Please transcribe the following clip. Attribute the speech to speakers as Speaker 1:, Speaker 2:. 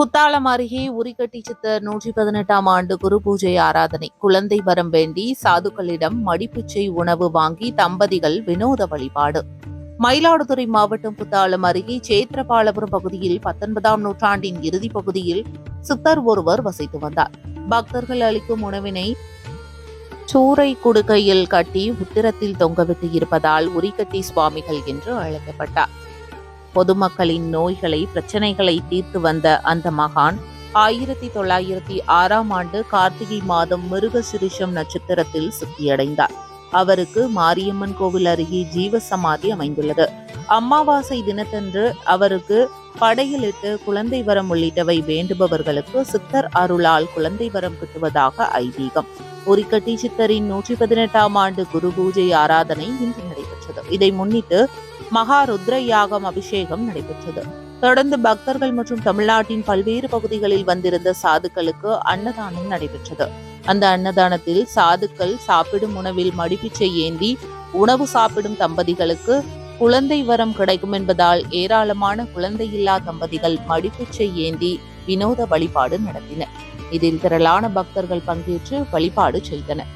Speaker 1: குத்தாலம் அருகே உரிக்கட்டி சித்தர் நூற்றி பதினெட்டாம் ஆண்டு குரு பூஜை ஆராதனை. குழந்தை வரம் வேண்டி சாதுக்களிடம் மடிப்பிச்சை உணவு வாங்கி தம்பதிகள் வினோத வழிபாடு. மயிலாடுதுறை மாவட்டம் குத்தாலம் அருகே சேத்திரபாலபுரம் பகுதியில் பத்தொன்பதாம் நூற்றாண்டின் இறுதிப் பகுதியில் சித்தர் ஒருவர் வசித்து வந்தார். பக்தர்கள் அளிக்கும் உணவினை சூறை குடுக்கையில் கட்டி உத்திரத்தில் தொங்கவிட்டு இருப்பதால் உரிக்கட்டி சுவாமிகள் என்று அழைக்கப்பட்டார். பொதுமக்களின் நோய்களை பிரச்சனைகளை தீர்த்து வந்த அந்த மகான் ஆயிரத்தி தொள்ளாயிரத்தி ஆறாம் ஆண்டு கார்த்திகை மாதம் மிருக சிரிஷம் நட்சத்திரத்தில் சுத்தியடைந்தார். அவருக்கு மாரியம்மன் கோவில் அருகே ஜீவ சமாதி அமைந்துள்ளது. அமாவாசை தினத்தன்று அவருக்கு படையலிட்டு குழந்தை வரம் உள்ளிட்டவை வேண்டுபவர்களுக்கு சித்தர் அருளால் குழந்தை வரம் கிட்டுவதாக ஐதீகம். உரிக்கட்டி சித்தரின் நூற்றி பதினெட்டாம் ஆண்டு குரு பூஜை ஆராதனை இன்று நடைபெற்றது. இதை முன்னிட்டு மகா ருத்ர யாகம் அபிஷேகம் நடைபெற்றது. தொடர்ந்து பக்தர்கள் மற்றும் தமிழ்நாட்டின் பல்வேறு பகுதிகளில் வந்திருந்த சாதுக்களுக்கு அன்னதானம் நடைபெற்றது. அந்த அன்னதானத்தில் சாதுக்கள் சாப்பிடும் உணவில் மடிப்பிச்சை ஏந்தி உணவு சாப்பிடும் தம்பதிகளுக்கு குழந்தை வரம் கிடைக்கும் என்பதால் ஏராளமான குழந்தையில்லா தம்பதிகள் மடிப்பிச்சை ஏந்தி வினோத வழிபாடு நடத்தின இதில் திரளான பக்தர்கள் பங்கேற்று வழிபாடு செய்தனர்.